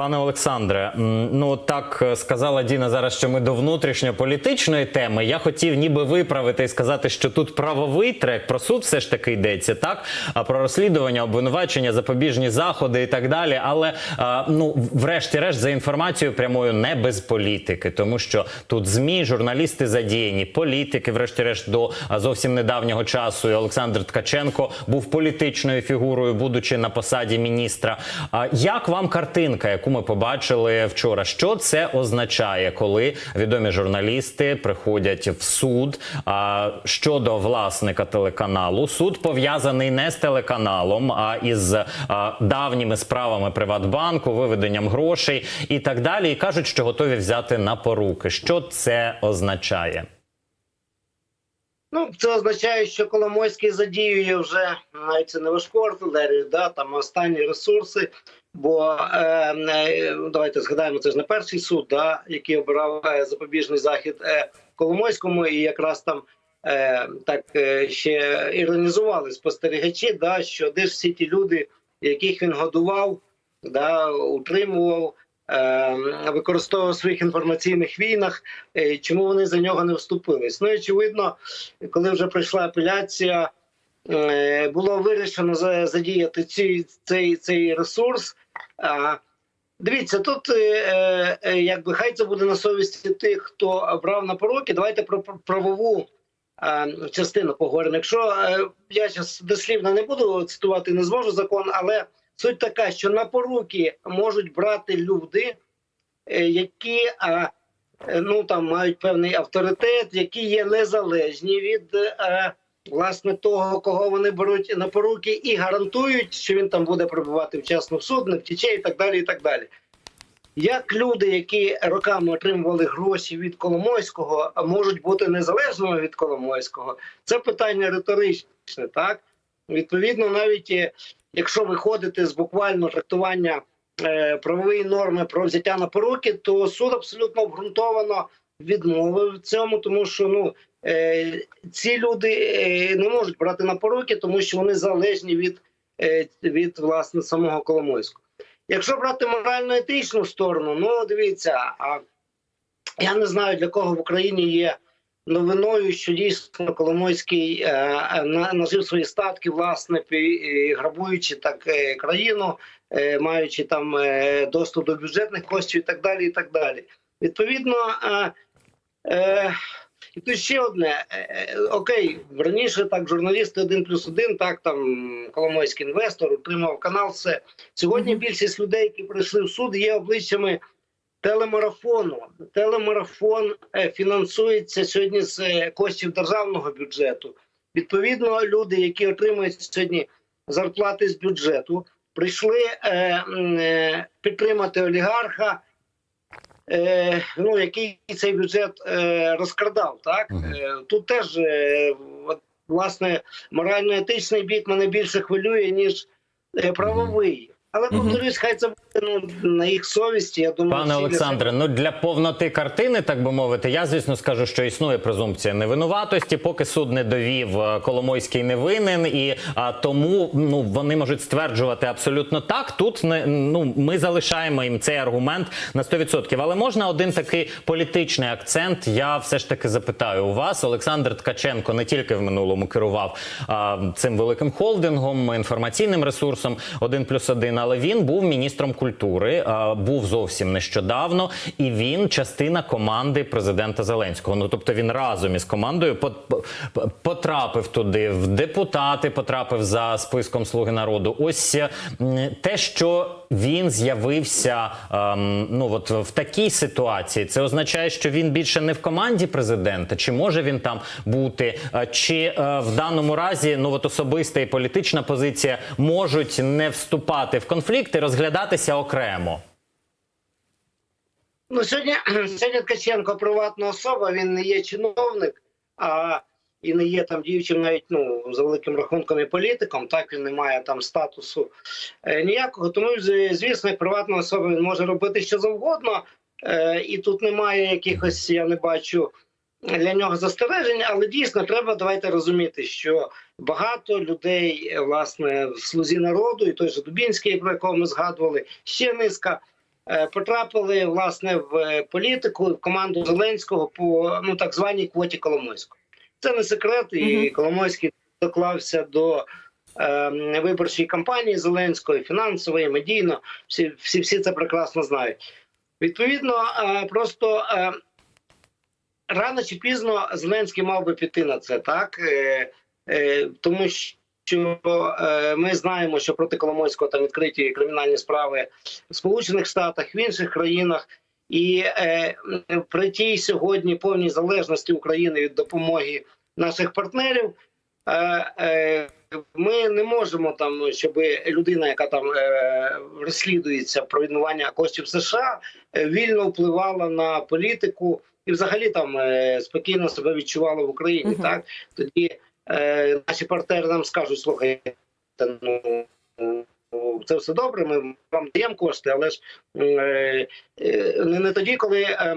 Пане Олександре, ну так е, сказала Діна зараз, що ми до внутрішньополітичної теми. Я хотів ніби виправити і сказати, що тут правовий трек про суд все ж таки йдеться, так а про розслідування, обвинувачення, запобіжні заходи і так далі. Але ну, врешті-решт, за інформацією прямою не без політики, тому що тут змі, журналісти задіяні, політики, врешті-решт, до зовсім недавнього часу. І Олександр Ткаченко був політичною фігурою, будучи на посаді міністра. Як вам картинка, яку ми побачили вчора? Що це означає, коли відомі журналісти приходять в суд а, щодо власника телеканалу? Суд пов'язаний не з телеканалом, а із а, давніми справами Приватбанку, виведенням грошей і так далі. І кажуть, що готові взяти на поруки. Що це означає? Ну, це означає, що Коломойський задіює вже навіть не важку артилерію, да, там останні ресурси. Бо е, е, давайте згадаємо, це ж не перший суд, да, який обирав е, запобіжний захід Коломойському, і якраз там так ще іронізували спостерігачі, да, що де ж всі ті люди, яких він годував, да, утримував, використовував в своїх інформаційних війнах, чому вони за нього не вступились. Ну очевидно, коли вже прийшла апеляція, було вирішено за- задіяти ці, цей, цей ресурс. Дивіться, тут е, е, якби хай це буде на совісті тих, хто брав на пороки. Давайте про правову е, частину поговоримо. Якщо е, я зараз дослівно не буду цитувати, не зможу закон, але суть така, що на поруки можуть брати люди, е, які е, е, ну там мають певний авторитет, які є незалежні від е, власне того, кого вони беруть на поруки, і гарантують, що він там буде прибувати вчасно в суд, не втіче і так далі. І так далі. Як люди, які роками отримували гроші від Коломойського, можуть бути незалежними від Коломойського, це питання риторичне, так відповідно, навіть е, якщо виходити з буквально трактування е, правової норми про взяття на поруки, то суд абсолютно обґрунтовано відмовив цьому, тому що ну ці люди е, не можуть брати на поруки, тому що вони залежні від, е, від власне самого Коломойського. Якщо брати морально-етичну сторону, ну дивіться, а я не знаю для кого в Україні є новиною, що дійсно Коломойський е, е, нажив свої статки, власне, е, грабуючи так е, країну, е, маючи там е, доступ до бюджетних коштів і так далі. І так далі. Відповідно, е, е, і тут ще одне. Е, е, Окей, раніше так журналісти один плюс один, так там Коломойський інвестор отримав канал. Все сьогодні. Більшість людей, які прийшли в суд, є обличчями телемарафону. Телемарафон е, фінансується сьогодні з коштів державного бюджету. Відповідно, люди, які отримують сьогодні зарплати з бюджету, прийшли підтримати олігарха. Е, ну, який цей бюджет е, розкрадав, так е, тут теж е, от, власне морально-етичний бік мене більше хвилює ніж е, правовий. Але повторюсь, хай це буде ну, на їх совісті. Я думаю, Пане Олександре, ну для повноти картини, так би мовити, я звісно скажу, що існує презумпція невинуватості, поки суд не довів е, Коломойський не винен, і а, тому ну вони можуть стверджувати абсолютно так. Тут не ну ми залишаємо їм цей аргумент на 100%. Але можна один такий політичний акцент. Я все ж таки запитаю у вас. Олександр Ткаченко не тільки в минулому керував а, цим великим холдингом, інформаційним ресурсом 1 плюс 1, але він був міністром культури, був зовсім нещодавно, і він частина команди президента Зеленського. Ну тобто він разом із командою потрапив туди, в депутати потрапив за списком Слуги народу. Ось е, те, що він з'явився ем, ну от в такій ситуації, це означає, що він більше не в команді президента, чи може він там бути, Е, чи е, в даному разі ну от особиста і політична позиція можуть не вступати в конфлікт і розглядатися окремо. Ну, сьогодні, сьогодні Ткаченко приватна особа, він не є чиновник, а і не є там діючим навіть ну, за великим рахунком і політиком, так він не має там статусу е, ніякого. Тому, звісно, як приватна особа він може робити що завгодно, е, і тут немає якихось, я не бачу для нього застережень, але дійсно треба давайте розуміти, що багато людей, власне, в слузі народу, і той же Дубінський, про якого ми згадували, ще низка е, потрапили власне в е, політику в команду Зеленського по ну так званій квоті Коломойського. Це не секрет, і Коломойський доклався до е, виборчої кампанії Зеленського, і фінансової, медійно. Всі, всі, всі це прекрасно знають. Відповідно, е, просто е, рано чи пізно Зеленський мав би піти на це, так е, е, тому що е, ми знаємо, що проти Коломойського там відкриті кримінальні справи в Сполучених Штатах, в інших країнах. І е, при тій сьогодні повній залежності України від допомоги наших партнерів, е, е, ми не можемо там, щоб людина, яка там е, розслідується про відмивання коштів США, е, вільно впливала на політику і взагалі там е, спокійно себе відчувала в Україні. Мгм. Так тоді е, наші партнери нам скажуть: слухайте, ну. Ну, Це все добре, ми вам даємо кошти, але ж е, е, не, не тоді, коли е,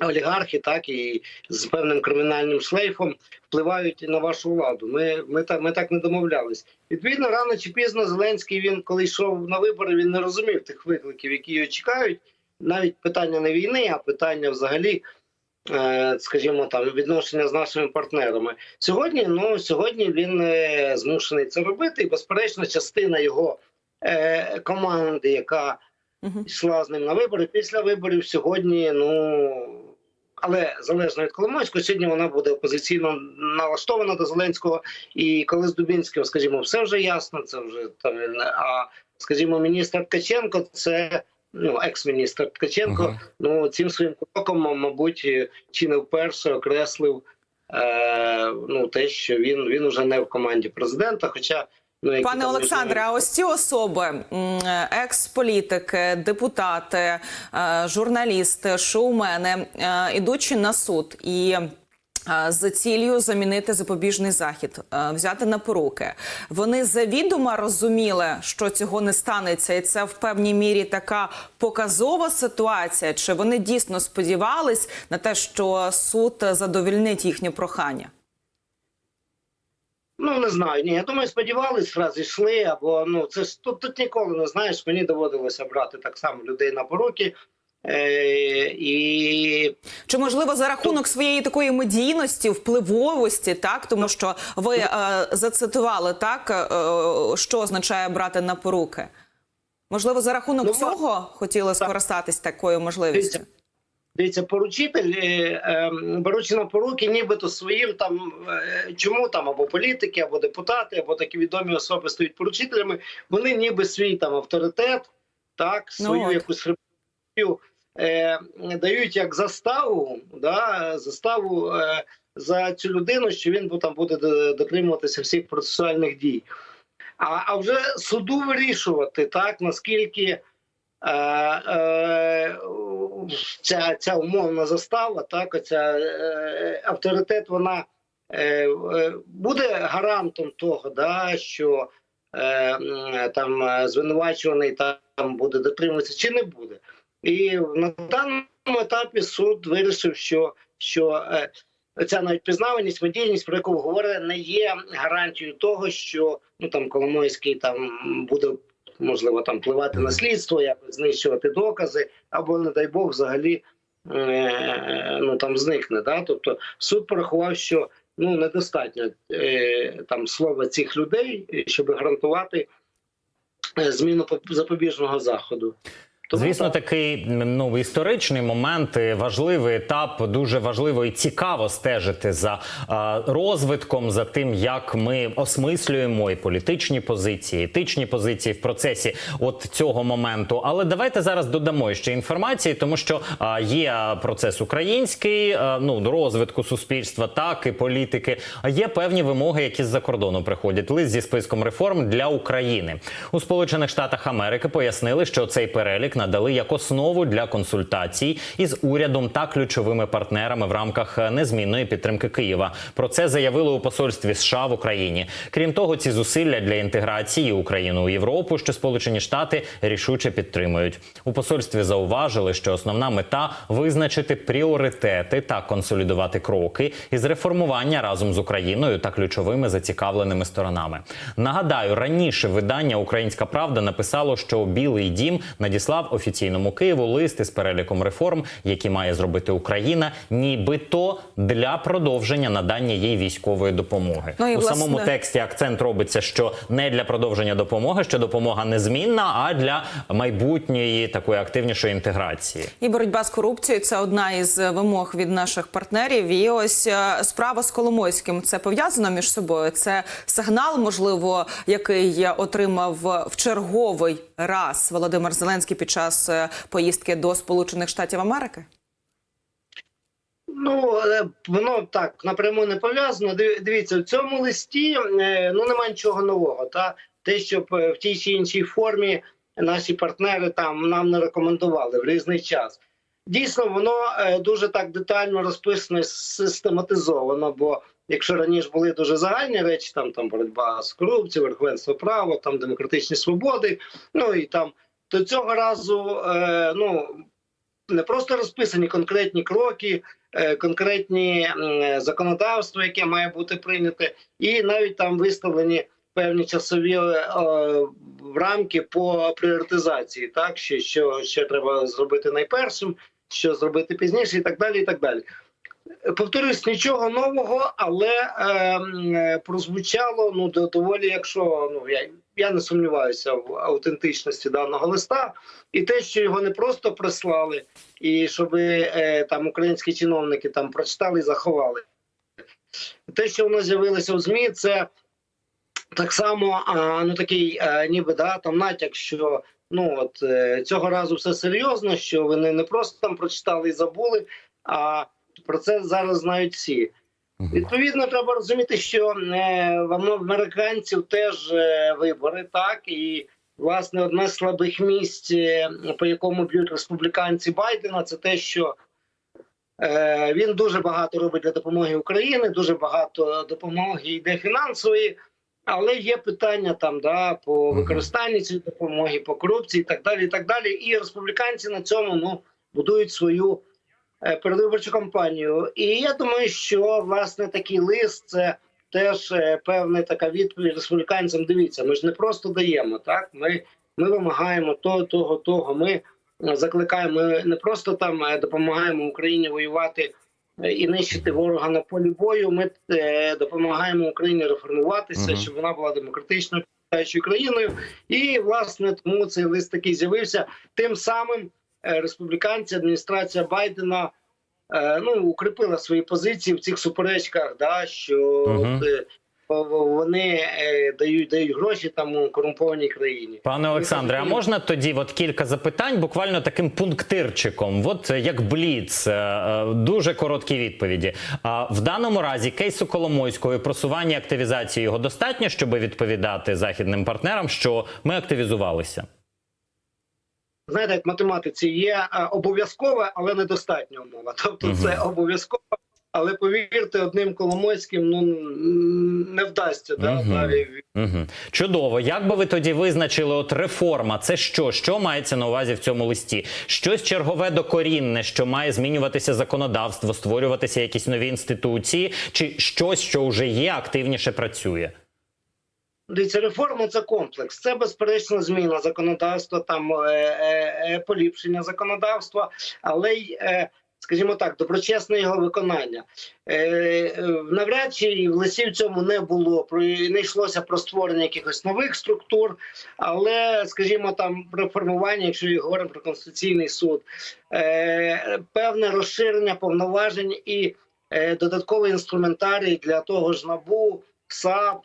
олігархи, так і з певним кримінальним шлейфом впливають на вашу владу. Ми, ми, так, ми так не домовлялись. Відповідно, рано чи пізно Зеленський він, коли йшов на вибори, він не розумів тих викликів, які його чекають. Навіть питання не війни, а питання взагалі. Скажімо, там відношення з нашими партнерами сьогодні. Ну сьогодні він змушений це робити, і безперечно, частина його е, команди, яка йшла з ним на вибори. Після виборів сьогодні, ну але залежно від Коломойського, сьогодні вона буде опозиційно налаштована до Зеленського. І коли з Дубінським, скажімо, все вже ясно, це вже там. він, А скажімо, міністр Ткаченко, це ну екс-міністр Ткаченко. Мгм. Ну цим своїм кроком, мабуть, чи не вперше окреслив. Е, ну, те, що він він уже не в команді президента. Хоча Пане Олександре, а ось ці особи, екс-політики, депутати, е, журналісти, шоумени, е, ідучи на суд і. е, З ціллю замінити запобіжний захід, взяти на поруки. Вони завідомо розуміли, що цього не станеться, і це в певній мірі така показова ситуація. Чи вони дійсно сподівались на те, що суд задовільнить їхнє прохання? Ну не знаю. Ні, я думаю, сподівались, раз йшли, або ну це ж тут, тут ніколи не знаєш. Мені доводилося брати так само людей на поруки. Е, і Чи можливо за рахунок своєї такої медійності, впливовості, так тому що ви е, зацитували так, е, що означає брати на поруки? Можливо, за рахунок Ну, цього хотіли скористатись такою можливістю? Дивіться, поручитель, е, е, беручи на поруки, нібито своїм там е, чому там або політики, або депутати, або такі відомі особи стають поручителями. Вони ніби свій там авторитет, так Ну свою от. якусь репутацію е, дають як заставу, да, заставу е, за цю людину, що він там буде дотримуватися всіх процесуальних дій. А, а вже суду вирішувати, так наскільки ця, ця умовна застава, так, оця е, авторитет, вона е, е, буде гарантом того, да, що е, там е, звинувачуваний там буде дотримуватися, чи не буде. І на даному етапі суд вирішив, що, що е, ця навіть пізнаваність, медійність, про яку ви говорите, не є гарантією того, що ну там Коломойський там буде можливо там впливати на слідство, якось знищувати докази, або не дай Бог, взагалі е, ну там зникне. Да? Тобто суд порахував, що ну недостатньо е, там слова цих людей, щоб гарантувати е, зміну запобіжного заходу. Тому Звісно, так. такий ну історичний момент, е, важливий етап. Дуже важливо і цікаво стежити за розвитком, за тим, як ми осмислюємо і політичні позиції, етичні позиції в процесі от цього моменту. Але давайте зараз додамо ще інформації, тому що є процес український, ну розвитку суспільства, так і політики. А є певні вимоги, які з-за кордону приходять. Лист зі списком реформ для України у Сполучених Штатах Америки пояснили, що цей перелік надали як основу для консультацій із урядом та ключовими партнерами в рамках е, незмінної підтримки Києва. Про це заявили у посольстві США в Україні. Крім того, ці зусилля для інтеграції України у Європу, що Сполучені Штати рішуче підтримують. У посольстві зауважили, що основна мета визначити пріоритети та консолідувати кроки із реформування разом з Україною та ключовими зацікавленими сторонами. Нагадаю, раніше видання Українська Правда написало, що Білий Дім надіслав надіслав офіційному Києву лист із переліком реформ, які має зробити Україна, нібито для продовження надання їй військової допомоги. Ну і, у власне- самому тексті акцент робиться, що не для продовження допомоги, що допомога незмінна, а для майбутньої такої активнішої інтеграції. І боротьба з корупцією це одна із вимог від наших партнерів. І ось е, справа з Коломойським це пов'язано між собою. Це сигнал, можливо, який отримав в черговий раз Володимир Зеленський під час е, поїздки до Сполучених Штатів Америки. Ну воно так напряму не пов'язано. Диві- Дивіться, в цьому листі е, ну немає нічого нового. Та те, щоб е, в тій чи іншій формі наші партнери там нам не рекомендували в різний час. Дійсно, воно дуже так детально розписано, систематизовано. Бо якщо раніше були дуже загальні речі, там там боротьба з корупцією, верховенство права, там демократичні свободи, ну і там то цього разу е, ну не просто розписані конкретні кроки, е, конкретні м, законодавства, яке має бути прийняте, і навіть там виставлені певні часові е, рамки по пріоритизації, так що, що, що треба зробити найпершим, що зробити пізніше, і так далі. І так далі. Повторюсь, нічого нового, але е, е, прозвучало ну доволі, якщо ну я, я не сумніваюся в автентичності даного листа, і те, що його не просто прислали, і щоб е, там українські чиновники там прочитали і заховали. Те, що воно з'явилося в ЗМІ, це так само а, ну такий а, ніби да, там натяк, що ну от е, цього разу все серйозно, що вони не просто там прочитали і забули, а про це зараз знають всі. Відповідно, треба розуміти, що е, в американців теж е, вибори, так і власне одне з слабих місць, е, по якому б'ють республіканці Байдена, це те, що він дуже багато робить для допомоги Україні, дуже багато допомоги йде фінансової, але є питання там да по використанню цієї допомоги, по корупції, і так далі. І так далі. І республіканці на цьому ну будують свою передвиборчу кампанію. І я думаю, що власне такий лист це теж е, певна така відповідь республіканцям. Дивіться, ми ж не просто даємо так. Ми, ми вимагаємо того, того, того. Ми е, закликаємо ми не просто там е, допомагаємо Україні воювати е, і нищити ворога на полі бою. Ми е, допомагаємо Україні реформуватися, Мгм. щоб вона була демократичною країною. І власне тому цей лист такий з'явився. Тим самим е, республіканці, адміністрація Байдена е, ну укріпила свої позиції в цих суперечках, да що Мгм. от, е, вони е, дають дають гроші там у корумпованій країні. Пане Олександре, а можна тоді от кілька запитань, буквально таким пунктирчиком, от е, як бліц, е, е, дуже короткі відповіді. А в даному разі кейсу Коломойського і просування активізації його достатньо, щоб відповідати західним партнерам, що ми активізувалися. Знаєте, як в математиці є е, обов'язкове, але недостатня умова. Тобто, це обов'язково, але повірте, одним Коломойським ну не вдасться. Да, Мгм. далі Угу. Чудово. Як би ви тоді визначили от реформа? Це що? Що мається на увазі в цьому листі? Щось чергове докорінне, що має змінюватися законодавство, створюватися якісь нові інституції, чи щось, що вже є, активніше працює? Дивіться, реформа це комплекс. Це безперечно зміна законодавства, там е, е, е, поліпшення законодавства, але й, скажімо так, доброчесне його виконання. Навряд чи в лисі в цьому не було не йшлося про створення якихось нових структур, але, скажімо, там реформування, якщо і говоримо про конституційний суд, певне розширення повноважень і додатковий інструментарій для того ж набу, САП.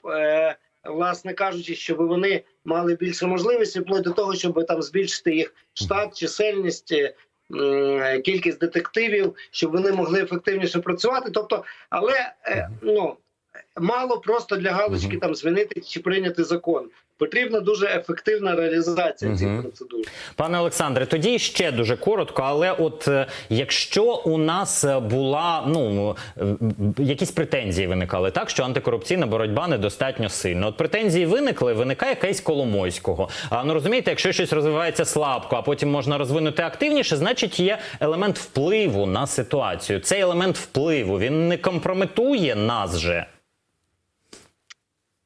Власне кажучи, щоб вони мали більше можливості, вплоть до того, щоб там збільшити їх штат, чисельність, е, кількість детективів, щоб вони могли ефективніше працювати. Тобто, але е, ну мало просто для галочки там змінити чи прийняти закон. Потрібна дуже ефективна реалізація цих Мгм. процедур. Пане Олександре, тоді ще дуже коротко. Але от е, якщо у нас е, була ну е, якісь претензії виникали, так що антикорупційна боротьба недостатньо сильно. От претензії виникли, виникає кейс Коломойського. А ну розумієте, якщо щось розвивається слабко, а потім можна розвинути активніше, значить є елемент впливу на ситуацію. Цей елемент впливу він не компрометує нас же.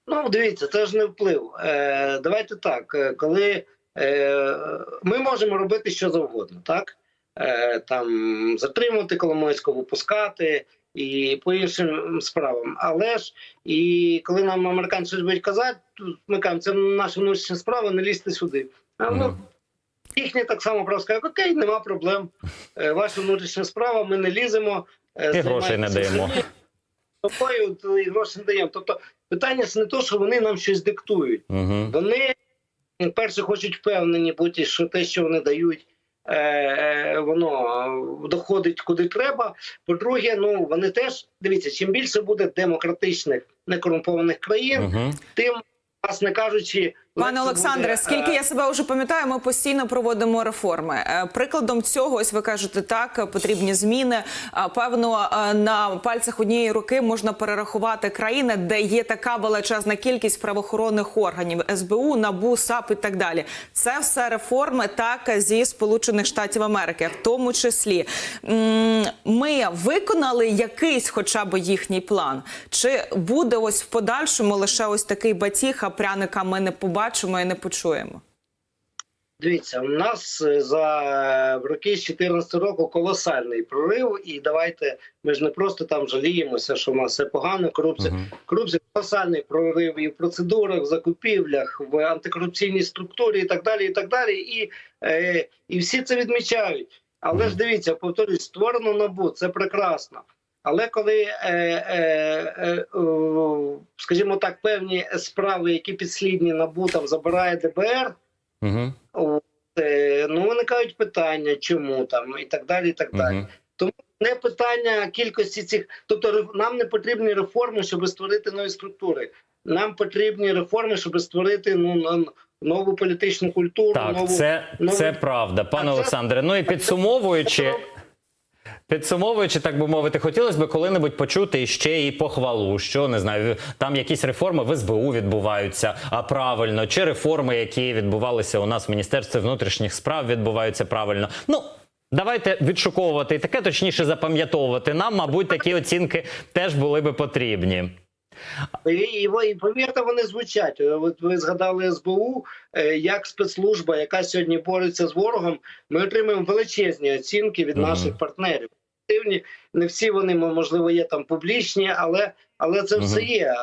Ну, дивіться, це ж не вплив. Е, давайте так. е, Коли е, ми можемо робити що завгодно, так? Е, там затримувати Коломойського, випускати і по іншим справам. Але ж і коли нам американці щось будуть казати, ми кажемо, це наша внутрішня справа, не лізьте сюди. А ну, їхні так само просто кажуть, окей, нема проблем. Е, Ваша внутрішня справа, ми не ліземо. е, І грошей не даємо. Тобою і гроші не даємо. Тобто питання це не то, що вони нам щось диктують. Угу. Вони перше хочуть впевнені бути, що те, що вони дають, е, е, воно доходить куди треба. По-друге, ну вони теж дивіться, чим більше буде демократичних некорумпованих країн, Угу. тим, власне кажучи, Пане Олександре, скільки е, я себе вже пам'ятаю, ми постійно проводимо реформи. Е, Прикладом цього, ось ви кажете, так потрібні зміни. Певно, е, на пальцях однієї руки можна перерахувати країни, де є така величезна кількість правоохоронних органів СБУ, НАБУ, САП і так далі. Це все реформи так зі Сполучених Штатів Америки, в тому числі. Ми виконали якийсь, хоча б їхній план. Чи буде ось в подальшому лише ось такий батіг, а пряника ми не побачимо і не почуємо? Дивіться, у нас е, за е, в роки з 14 року колосальний прорив, і давайте ми ж не просто там жаліємося, що в нас все погано. Корупція, Мгм. корупція колосальний прорив і в процедурах, в закупівлях, в антикорупційній структурі, і так далі. І так далі. І, е, і всі це відмічають. Але ж дивіться, повторюсь, створено набу, це прекрасно. Але коли, е, е, е, скажімо так, певні справи, які підслідні набу там забирає ДБР. Угу. От, е, ну, виникають питання, чому там і так далі. і так далі. Угу. Тому не питання кількості цих. Тобто, нам не потрібні реформи, щоб створити нові структури. Нам потрібні реформи, щоб створити ну нову політичну культуру. Так, нову це, нову- це правда, пане А це- Олександре. Ну і підсумовуючи. Підсумовуючи, так би мовити, хотілося б коли-небудь почути ще і похвалу, що не знаю, там якісь реформи в СБУ відбуваються а правильно, чи реформи, які відбувалися у нас в Міністерстві внутрішніх справ, відбуваються правильно. Ну давайте відшуковувати і таке, точніше запам'ятовувати. Нам, мабуть, такі оцінки теж були би потрібні. І, і, і повірте, вони звучать. Е, От ви згадали СБУ е, як спецслужба, яка сьогодні бореться з ворогом. Ми отримуємо величезні оцінки від наших партнерів. Не всі вони можливо є там публічні, але, але це все є.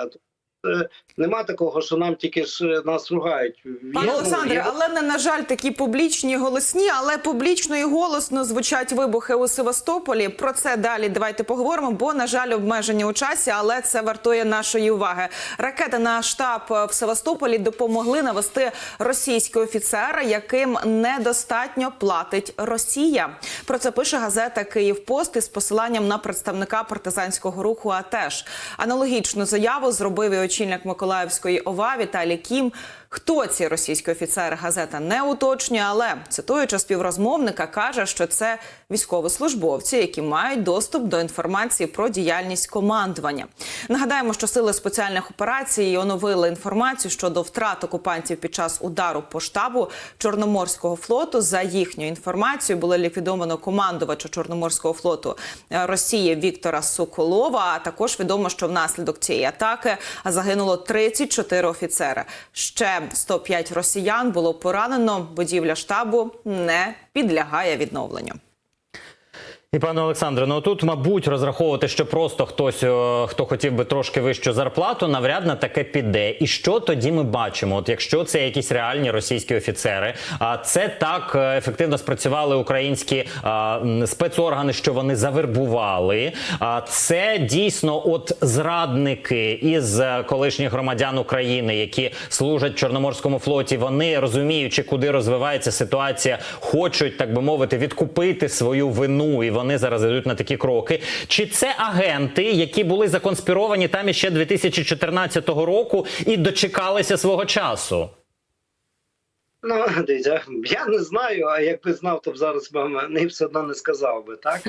Е, Нема такого, що нам тільки ж е, нас ругають. Пане Олександре, але не на жаль, такі публічні голосні, але публічно і голосно звучать вибухи у Севастополі. Про це далі давайте поговоримо. Бо на жаль, обмеження у часі, але це вартує нашої уваги. Ракети на штаб в Севастополі допомогли навести російського офіцера, яким недостатньо платить Росія. Про це пише газета Київ Пост із посиланням на представника партизанського руху. АТЕШ. аналогічну заяву зробив і очільник Миколаївської ОВА Віталій Кім. Хто ці російські офіцери газета не уточнює, але цитуючи співрозмовника, каже, що це військовослужбовці, які мають доступ до інформації про діяльність командування. Нагадаємо, що сили спеціальних операцій оновили інформацію щодо втрат окупантів під час удару по штабу Чорноморського флоту. За їхньою інформацією було ліквідовано командувача Чорноморського флоту е, Росії Віктора Соколова. А також відомо, що внаслідок цієї атаки загинуло 34 офіцери. Ще 105 росіян було поранено. Будівля штабу не підлягає відновленню. І пане Олександре, ну тут, мабуть, розраховувати, що просто хтось, хто хотів би трошки вищу зарплату, навряд на таке піде. І що тоді ми бачимо? От якщо це якісь реальні російські офіцери, а це так е, ефективно спрацювали українські а, спецоргани, що вони завербували. А це дійсно от зрадники із е, колишніх громадян України, які служать Чорноморському флоті. Вони розуміючи, куди розвивається ситуація, хочуть так би мовити відкупити свою вину, і вони зараз йдуть на такі кроки. Чи це агенти, які були законспіровані там іще 2014 року і дочекалися свого часу? Ну, дивіться, я не знаю, а якби знав, то б зараз вам не все одно не сказав би. Так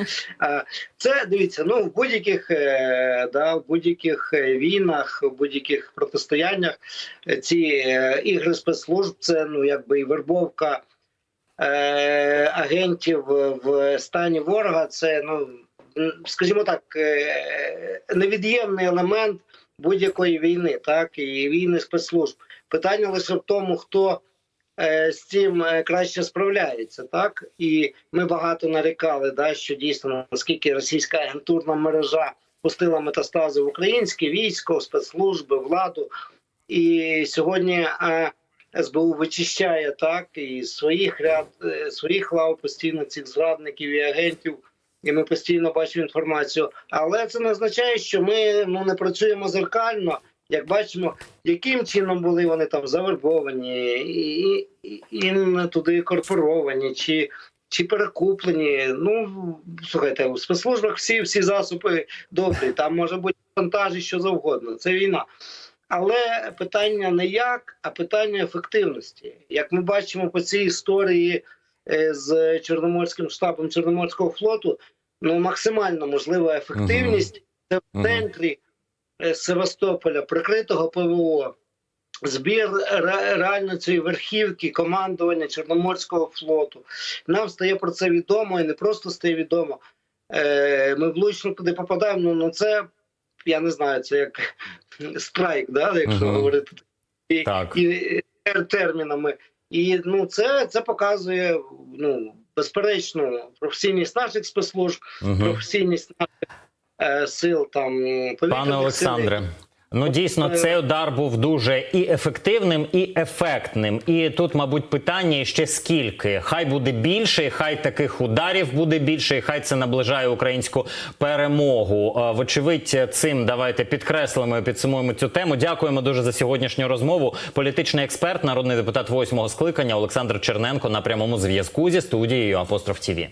Е, це дивіться. Ну в будь-яких е, да, в будь-яких е, війнах, в будь-яких протистояннях ці ігри спецслужб це ну якби і вербовка агентів в стані ворога. Це ну скажімо так, е, невід'ємний елемент будь-якої війни, так і війни спецслужб. Питання лише в тому, хто е, з цим е, краще справляється, так і ми багато нарікали, да, що дійсно наскільки російська агентурна мережа пустила метастази в українське військо, спецслужби, владу. І сьогодні е, СБУ вичищає так і своїх ряд е, своїх лав постійно цих зрадників і агентів. І ми постійно бачимо інформацію. Але це не означає, що ми ну не працюємо зеркально. Як бачимо, яким чином були вони там завербовані, і, і, і туди корпоровані, чи, чи перекуплені. Ну слухайте, у спецслужбах всі, всі засоби добрі. Там може бути шантаж і що завгодно. Це війна. Але питання не як, а питання ефективності. Як ми бачимо по цій історії е, з Чорноморським штабом Чорноморського флоту, ну максимально можлива ефективність це в центрі е, Севастополя, прикритого ПВО, збір реально цієї верхівки командування Чорноморського флоту. Нам стає про це відомо і не просто стає відомо. Е, Ми влучно туди попадаємо. Ну, ну це я не знаю, це як страйк, да, якщо Мгм. говорити і, Так. і тер- термінами. І ну це, це показує ну безперечно професійність наших спецслужб, Мгм. професійність наших е, сил там повітряних Пане сил. Ну дійсно, цей удар був дуже і ефективним, і ефектним. І тут, мабуть, питання ще скільки. Хай буде більше, хай таких ударів буде більше, і хай це наближає українську перемогу. Вочевидь, цим давайте підкреслимо і підсумуємо цю тему. Дякуємо дуже за сьогоднішню розмову. Політичний експерт, народний депутат восьмого скликання Олександр Черненко на прямому зв'язку зі студією Апостроф ТІВІ.